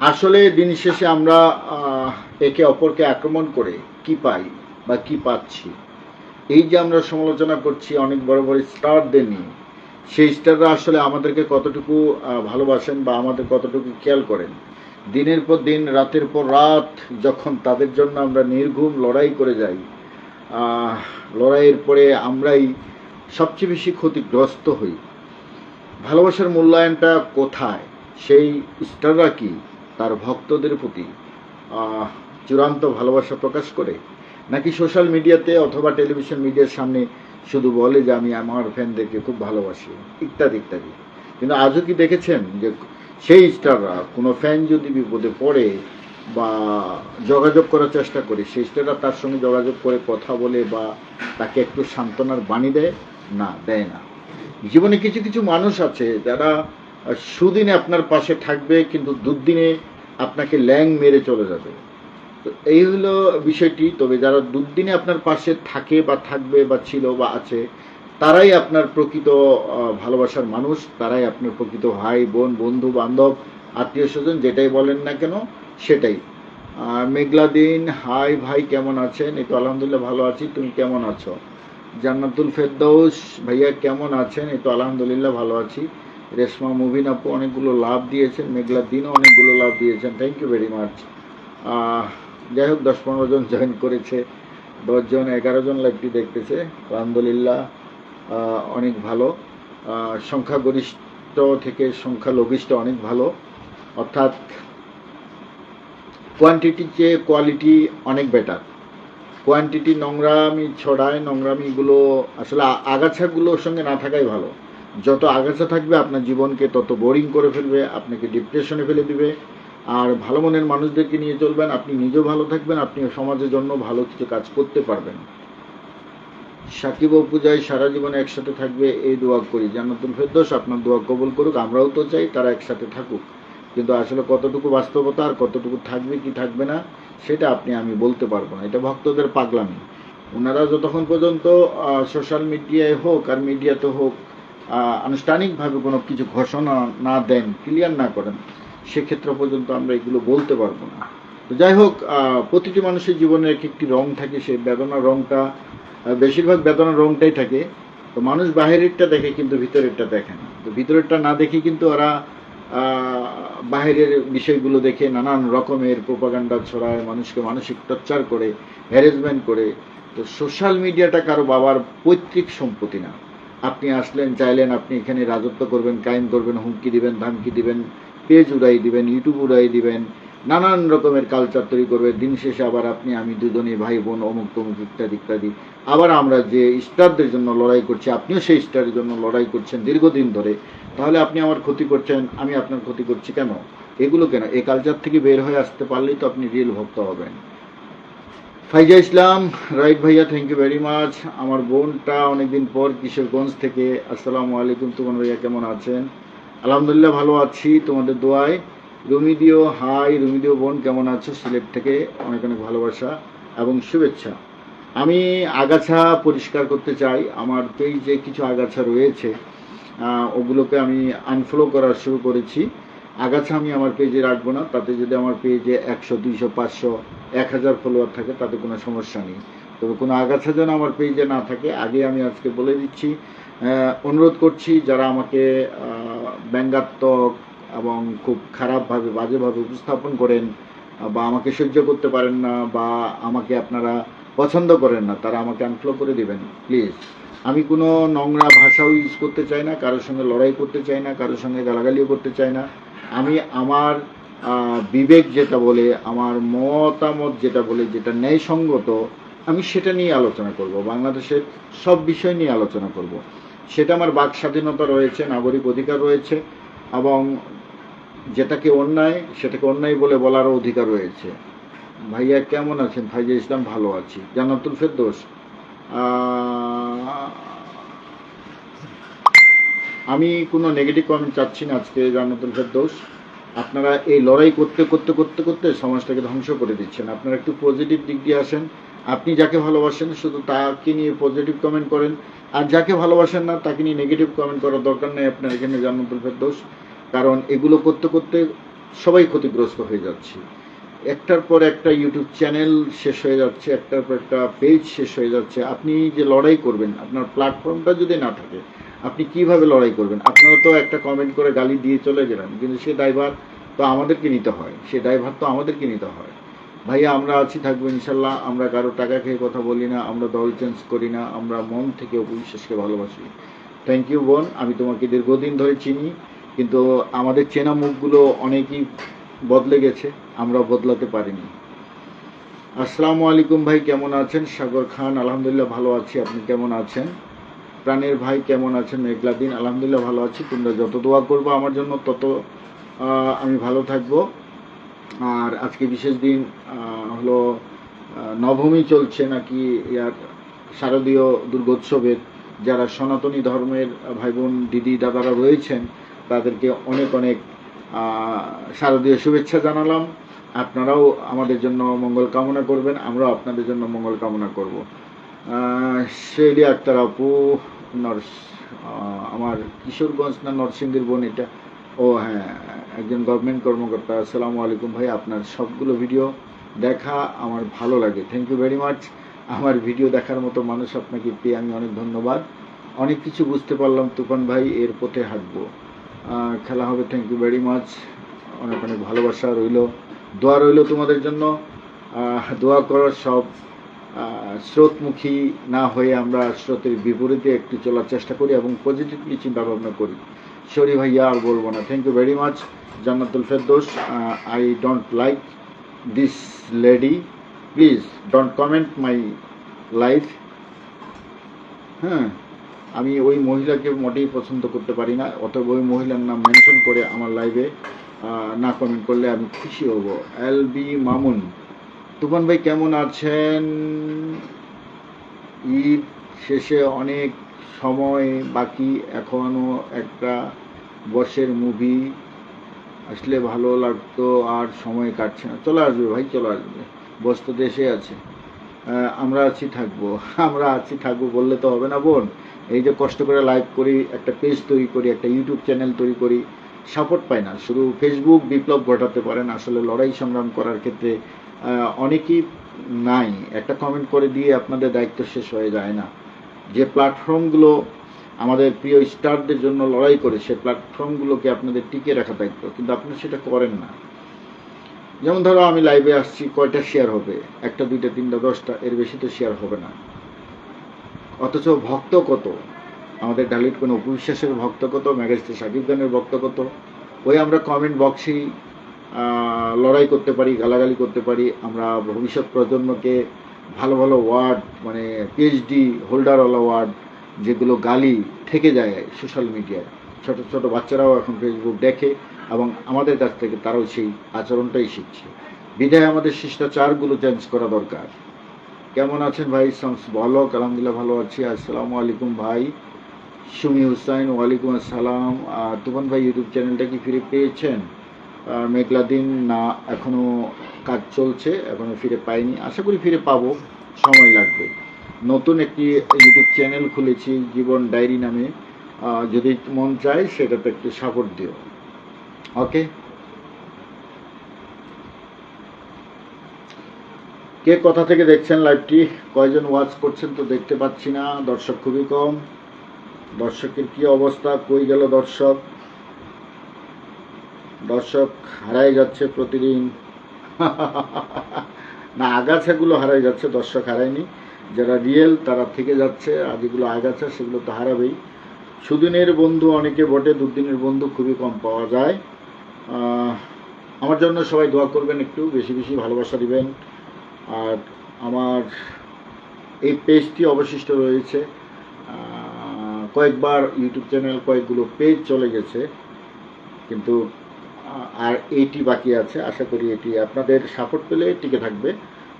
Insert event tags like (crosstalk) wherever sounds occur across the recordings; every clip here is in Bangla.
আসলে দিন শেষে আমরা একে অপরকে আক্রমণ করে কি পাই বা কি পাচ্ছি? এই যে আমরা সমালোচনা করছি, অনেক বড় বড় স্টারদের নিয়ে, সেই স্টাররা আসলে আমাদেরকে কতটুকু ভালোবাসেন বা আমাদের কতটুকু খেয়াল করেন? দিনের পর দিন, রাতের পর রাত, যখন তাদের জন্য আমরা নির্ঘুম লড়াই করে যাই লড়াইয়ের পরে আমরাই সবচেয়ে বেশি ক্ষতিগ্রস্ত হই। ভালোবাসার মূল্যায়নটা কোথায়? সেই স্টাররা কি? তার ভক্তদের প্রতি চূড়ান্ত ভালোবাসা প্রকাশ করে, নাকি সোশ্যাল মিডিয়াতে অথবা টেলিভিশন মিডিয়ার সামনে শুধু বলে যে আমি আমার ফ্যানদেরকে খুব ভালোবাসি, ইত্যাদি ইত্যাদি। কিন্তু আজও কি দেখেছেন যে সেই স্টাররা, কোনো ফ্যান যদি বিপদে পড়ে বা যোগাযোগ করার চেষ্টা করে, সেই স্টাররা তার সঙ্গে যোগাযোগ করে কথা বলে বা তাকে একটু সান্ত্বনার বাণী দেয়? না দেয় না। জীবনে কিছু কিছু মানুষ আছে যারা সুদিনে আপনার পাশে থাকবে, কিন্তু দুর্দিনে আপনাকে ল্যাং মেরে চলে যাবে। তো এই হলো বিষয়টি। তবে যারা দুর্দিনে আপনার পাশে থাকে বা থাকবে বা ছিল বা আছে, তারাই আপনার প্রকৃত ভালোবাসার মানুষ, তারাই আপনার প্রকৃত ভাই, বোন, বন্ধু, বান্ধব, আত্মীয় স্বজন, যেটাই বলেন না কেন, সেটাই। মেঘলা দিন, হাই ভাই, কেমন আছেন? এই তো আলহামদুলিল্লাহ ভালো আছি। তুমি কেমন আছো? জান্নাতুল ফেরদৌস ভাইয়া, কেমন আছেন? এই তো আলহামদুলিল্লাহ ভালো আছি। রেশমা মুভিন আপু অনেকগুলো লাভ দিয়েছেন, মেঘলা দিনও অনেকগুলো লাভ দিয়েছেন। থ্যাংক ইউ ভেরি মাচ যাই হোক, দশ পনেরো জন জয়েন করেছে দশজন এগারো জন লাইভটি দেখতেছে। আলহামদুলিল্লাহ অনেক ভালো। সংখ্যাগরিষ্ঠ থেকে সংখ্যালঘিষ্ঠ অনেক ভালো। অর্থাৎ কোয়ান্টিটির চেয়ে কোয়ালিটি অনেক বেটার কোয়ান্টিটি নোংরামি ছড়ায়, নোংরামিগুলো আসলে আগাছাগুলোর সঙ্গে না থাকাই ভালো। যত আগাছা থাকবে, আপনার জীবনকে তত বোরিং করে ফেলবে, আপনাকে ডিপ্রেশনে ফেলে দিবে। আর ভালো মনের মানুষদেরকে নিয়ে চলবেন, আপনি নিজেও ভালো থাকবেন আপনি সমাজের জন্য ভালো কিছু কাজ করতে পারবেন। সাকিব ও পূজায় সারা জীবন একসাথে থাকবে, এই দোয়া করি। জান্নাতুল ফেরদৌস, আপনার দোয়া কবুল করুক, আমরাও তো চাই তারা একসাথে থাকুক। কিন্তু আসলে কতটুকু বাস্তবতা আর কতটুকু থাকবে কি থাকবে না, সেটা আপনি, আমি বলতে পারব না। এটা ভক্তদের পাগলামি। ওনারা যতক্ষণ পর্যন্ত সোশ্যাল মিডিয়ায় হোক আর মিডিয়াতে হোক আনুষ্ঠানিকভাবে কোনো কিছু ঘোষণা না দেন ক্লিয়ার না করেন, সেক্ষেত্রে পর্যন্ত আমরা এগুলো বলতে পারব না। তো যাই হোক প্রতিটি মানুষের জীবনে এক একটি রং থাকে সেই বেদনার রংটা বেশিরভাগ বেদনার রংটাই থাকে। তো মানুষ বাহিরেরটা দেখে কিন্তু ভিতরেরটা দেখে না। তো ভিতরেরটা না দেখে কিন্তু ওরা বাহিরের বিষয়গুলো দেখে নানান রকমের প্রোপাগান্ডা ছড়ায়, মানুষকে মানসিক টর্চার করে হ্যারাসমেন্ট করে। তো সোশ্যাল মিডিয়াটা কারও বাবার পৈতৃক সম্পত্তি না। আপনি আসলেন, চাইলেন আপনি এখানে রাজত্ব করবেন, কায়েম করবেন, হুমকি দিবেন, ধামকি দিবেন পেজ উড়াই দিবেন ইউটিউব উড়াই দিবেন, নানান রকমের কালচার তৈরি করবে দিন শেষে আবার আপনি, আমি দুজনে, ভাই বোন, অমুক তমুক ইত্যাদি ইত্যাদি। আবার আমরা যে স্টারদের জন্য লড়াই করছি, আপনিও সেই স্টারের জন্য লড়াই করছেন দীর্ঘদিন ধরে। তাহলে আপনি আমার ক্ষতি করছেন, আমি আপনার ক্ষতি করছি কেন? এগুলো কেন? এই কালচার থেকে বের হয়ে আসতে পারলেই তো আপনি রিয়েল ভক্ত হবেন। ফাইজা ইসলাম রাইট ভাইয়া থ্যাংক ইউ ভেরি মাচ আমার বোনটা অনেকদিন পর কিশোরগঞ্জ থেকে। আসসালামু আলাইকুম, তোমার ভাইয়া, কেমন আছেন? আলহামদুলিল্লাহ, ভালো আছি তোমাদের দোয়ায়। রুমিদিও হাই রুমিদিও বোন, কেমন আছো? সিলেট থেকে অনেক অনেক ভালোবাসা এবং শুভেচ্ছা। আমি আগাছা পরিষ্কার করতে চাই। আমার পেজে কিছু আগাছা রয়েছে ওগুলোকে আমি আনফলো করা শুরু করেছি। আগাছা আমি আমার পেজে রাখব না, তাতে যদি আমার পেজে একশো, দুইশো, পাঁচশো, এক হাজার ফলোয়ার থাকে, তাতে কোনো সমস্যা নেই। তবে কোনো আগাছা যেন আমার পেজে না থাকে, আগে আমি আজকে বলে দিচ্ছি অনুরোধ করছি যারা আমাকে ব্যঙ্গাত্মক এবং খুব খারাপভাবে, বাজেভাবে উপস্থাপন করেন বা আমাকে সহ্য করতে পারেন না, বা আমাকে আপনারা পছন্দ করেন না, তারা আমাকে আনফ্লো করে দেবেন প্লিজ আমি কোনো নোংরা ভাষাও ইউজ করতে চাই না, কারোর সঙ্গে লড়াই করতে চাই না, কারোর সঙ্গে গালাগালিও করতে চাই না। আমি আমার বিবেক যেটা বলে, আমার মতামত যেটা বলে, যেটা ন্যায়সঙ্গত, আমি সেটা নিয়ে আলোচনা করব। বাংলাদেশের সব বিষয় নিয়ে আলোচনা করব। সেটা আমার বাক স্বাধীনতা রয়েছে, নাগরিক অধিকার রয়েছে, এবং যেটাকে অন্যায়, সেটাকে অন্যায় বলে বলারও অধিকার রয়েছে। ভাইয়া, কেমন আছেন? ফাইজা ইসলাম ভালো আছি। জান্নাতুল ফেরদোস। আমি কোনো নেগেটিভ কমেন্ট চাচ্ছি না আজকে জান্নাতুল ফেরদৌস আপনারা এই লড়াই করতে করতে করতে করতে সমাজটাকে ধ্বংস করে দিচ্ছেন। আপনারা একটু পজিটিভ দিক দিয়ে আসেন। আপনি যাকে ভালোবাসেন, শুধু তাকে নিয়ে পজিটিভ কমেন্ট করেন। আর যাকে ভালোবাসেন না, তাকে নিয়ে নেগেটিভ কমেন্ট করার দরকার নেই আপনার এখানে জান্নাতুল ফেরদৌস কারণ এগুলো করতে করতে সবাই ক্ষতিগ্রস্ত হয়ে যাচ্ছে। একটার পর একটা ইউটিউব চ্যানেল শেষ হয়ে যাচ্ছে, একটার পর একটা পেজ শেষ হয়ে যাচ্ছে। আপনি যে লড়াই করবেন, আপনার প্ল্যাটফর্মটা যদি না থাকে আপনি কীভাবে লড়াই করবেন? আপনারা তো একটা কমেন্ট করে গালি দিয়ে চলে গেলেন, কিন্তু সে ড্রাইভার তো আমাদেরকে নিতে হয়। সে ড্রাইভার তো আমাদেরকে নিতে হয়। ভাইয়া, আমরা আছি, থাকব ইনশাল্লাহ। আমরা কারও টাকা খেয়ে কথা বলি না, আমরা দল চেঞ্জ করি না, আমরা মন থেকে অবিশ্বাসকে ভালোবাসি। থ্যাংক ইউ বোন। আমি তোমাকে দীর্ঘদিন ধরে চিনি, কিন্তু আমাদের চেনা মুখগুলো অনেকই বদলে গেছে আমরা বদলাতে পারিনি। আসসালামু আলাইকুম ভাই, কেমন আছেন? সাগর খান, আলহামদুলিল্লাহ ভালো আছি। আপনি কেমন আছেন? প্রাণের ভাই কেমন আছেন? মেঘলা দিন। আলহামদুলিল্লাহ ভালো আছি। তোমরা যত দোয়া করব আমার জন্য, তত আমি ভালো থাকব। আর আজকে বিশেষ দিন হলো নবমী চলছে নাকি ইয়ার শারদীয় দুর্গোৎসবের। যারা সনাতনী ধর্মের ভাই বোন দিদি, দাদারা রয়েছেন, তাদেরকে অনেক অনেক শারদীয় শুভেচ্ছা জানালাম। আপনারাও আমাদের জন্য মঙ্গল কামনা করবেন, আমরাও আপনাদের জন্য মঙ্গল কামনা করব। শেলি আক্তার আপু নরস আমার কিশোরগঞ্জ না নরসিংদীর বোন এটা। ও হ্যাঁ একজন গভর্নমেন্ট কর্মকর্তা। আসসালামু আলাইকুম ভাই, আপনার সবগুলো ভিডিও দেখা আমার ভালো লাগে। থ্যাংক ইউ ভেরি মাচ আমার ভিডিও দেখার মতো মানুষ আপনাকে পেয়ে আমি অনেক ধন্যবাদ। অনেক কিছু বুঝতে পারলাম, তুফান ভাই, এর পথে হাঁটবো। খেলা হবে থ্যাংক ইউ ভেরি মাচ অনেক অনেক ভালোবাসা রইল। দোয়া রইল তোমাদের জন্য। দোয়া করার সব স্রোতমুখী না হয়ে আমরা স্রোতের বিপরীতে একটু চলার চেষ্টা করি এবং পজিটিভলি চিন্তা ভাবনা করি। সরি ভাইয়া, আর বলব না। Thank you very much Jannatul Ferdous. I don't like this lady please don't comment my life হ্যাঁ আমি ওই মহিলাকে মোটেই পছন্দ করতে পারি না অতএব ওই মহিলার নাম মেনশন করে আমার লাইভে না কমেন্ট করলে আমি খুশি হব। এল বি মামুন তুফান ভাই কেমন আছেন? ঈদ শেষে অনেক সময় বাকি, এখনও একটা বসের মুভি। আসলে ভালো লাগতো আর সময় কাটছে না। চলে আসবে ভাই, চলে আসবে। বস তো দেশে আছে। আমরা আছি, থাকব। (laughs) আমরা আছি, থাকব বললে তো হবে না বোন। এই যে কষ্ট করে লাইভ করি, একটা পেজ তৈরি করি, একটা ইউটিউব চ্যানেল তৈরি করি সাপোর্ট পাই না। শুধু ফেসবুক বিপ্লব ঘটাতে পারেন। আসলে লড়াই সংগ্রাম করার ক্ষেত্রে অনেকেই নাই। একটা কমেন্ট করে দিয়ে আপনাদের দায়িত্ব শেষ হয়ে যায় না। যে প্ল্যাটফর্মগুলো আমাদের প্রিয় স্টারদের জন্য লড়াই করে, সে প্ল্যাটফর্মগুলোকে আপনাদের টিকে রাখা দায়িত্ব, কিন্তু আপনি সেটা করেন না। যেমন ধরো, আমি লাইভে আসছি, কয়টা শেয়ার হবে? একটা, দুইটা, তিনটা, দশটা, এর বেশি তো শেয়ার হবে না। অথচ ভক্ত কত? আমাদের ডালিট কোনো উপবিশ্বাসের ভক্ত কত? ম্যাগাজিতে সাকিব খানের ভক্ত কত? ওই আমরা কমেন্ট বক্সেই লড়াই করতে পারি, গালাগালি করতে পারি। আমরা ভবিষ্যৎ প্রজন্মকে ভালো ভালো ওয়ার্ড মানে পিএইচডি হোল্ডারওয়ালা ওয়ার্ড, যেগুলো গালি থেকে যায় সোশ্যাল মিডিয়ায়। ছোট ছোট বাচ্চারাও এখন ফেসবুক দেখে এবং আমাদের কাছ থেকে তারাও সেই আচরণটাই শিখছে। বিদায়, আমাদের শিষ্টাচারগুলো চেঞ্জ করা দরকার। কেমন আছেন ভাই? শামস বলক আলহামদুলিল্লাহ ভালো আছি। আসসালামু আলাইকুম ভাই। সুমি হুসাইন, ওয়ালাইকুম আসসালাম। তুফান ভাই ইউটিউব চ্যানেলটা কি ফিরে পেয়েছেন? মেঘলা দিন না এখনও কাজ চলছে, এখনও ফিরে পাইনি। আশা করি ফিরে পাবো, সময় লাগবে। নতুন একটি ইউটিউব চ্যানেল খুলেছি, জীবন ডায়েরি নামে। যদি মন চায়, সেটাতে একটু সাপোর্ট দিও। ওকে কে কথা থেকে দেখছেন লাইভটি কয়জন ওয়াচ করছেন তো দেখতে পাচ্ছি না। দর্শক খুবই কম। দর্শকের কি অবস্থা? কই গেল দর্শক? দর্শক হারাই যাচ্ছে প্রতিদিন। না, আগাছাগুলো হারাই যাচ্ছে, দর্শক হারায়নি। যারা রিয়েল তারা থেকে যাচ্ছে, আর যেগুলো আগাছা, সেগুলো তো হারাবেই। সুদিনের বন্ধু অনেকে বটে, দুদিনের বন্ধু খুবই কম পাওয়া যায়। আমার জন্য সবাই দোয়া করবেন একটু, বেশি বেশি ভালোবাসা দিবেন। আর আমার এই পেজটি অবশিষ্ট রয়েছে। কয়েকবার ইউটিউব চ্যানেল, কয়েকগুলো পেজ চলে গেছে। কিন্তু আর এইটি বাকি আছে। আশা করি এটি আপনাদের সাপোর্ট পেলে টিকে থাকবে।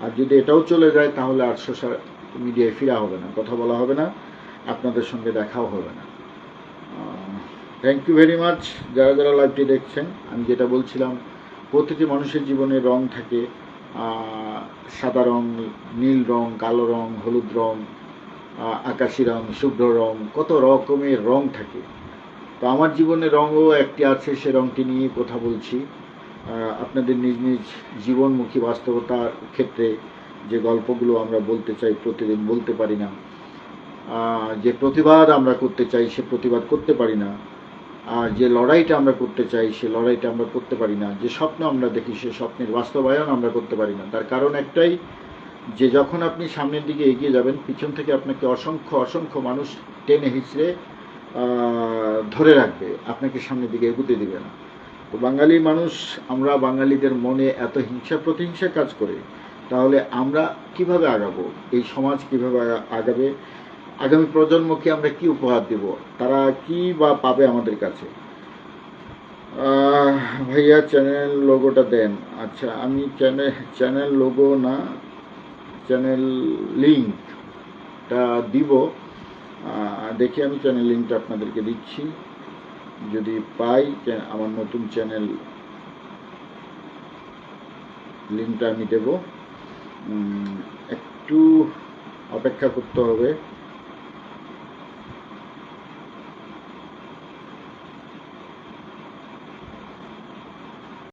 আর যদি এটাও চলে যায়, তাহলে আর সোশ্যাল মিডিয়ায় ফিরা হবে না, কথা বলা হবে না, আপনাদের সঙ্গে দেখাও হবে না। থ্যাংক ইউ ভেরি মাচ যারা যারা লাইভটি দেখছেন, আমি যেটা বলছিলাম, প্রতিটি মানুষের জীবনে রং থাকে। সাদা রং, নীল রং, কালো রং, হলুদ রং আকাশি রং, শুভ্র রং, কত রকমের রং থাকে। তো আমার জীবনে রঙও একটি আছে, সে রঙটি নিয়ে কথা বলছি। আপনাদের নিজ নিজ জীবনমুখী বাস্তবতার ক্ষেত্রে যে গল্পগুলো আমরা বলতে চাই, প্রতিদিন বলতে পারি না। যে প্রতিবাদ আমরা করতে চাই, সে প্রতিবাদ করতে পারি না। আর যে লড়াইটা আমরা করতে চাই, সে লড়াইটা আমরা করতে পারি না। যে স্বপ্ন আমরা দেখি, সে স্বপ্নের বাস্তবায়ন আমরা করতে পারি না। তার কারণ একটাই, যে যখন আপনি সামনের দিকে এগিয়ে যাবেন, পিছন থেকে আপনাকে অসংখ্য অসংখ্য মানুষ টেনে হিচড়ে ধরে রাখবে, আপনাকে সামনের দিকে এগুতে দিবে না। তো বাঙালি মানুষ, আমরা বাঙালিদের মনে এত হিংসা প্রতিহিংসা কাজ করে, তাহলে আমরা কীভাবে আগাবো? এই সমাজ কীভাবে আগাবে? আগামী প্রজন্মকে আমরা কি উপহার দেব? তারা কি বা পাবে আমাদের কাছে? ভাইয়া, চ্যানেল লোগোটা দেন। আচ্ছা আমি চ্যানেল চ্যানেল লোগো না, চ্যানেল লিঙ্কটা দিব। দেখি আমি চ্যানেল লিঙ্কটা আপনাদেরকে দিচ্ছি। যদি পাই আমার নতুন চ্যানেল লিঙ্কটা আমি দেব। একটু অপেক্ষা করতে হবে।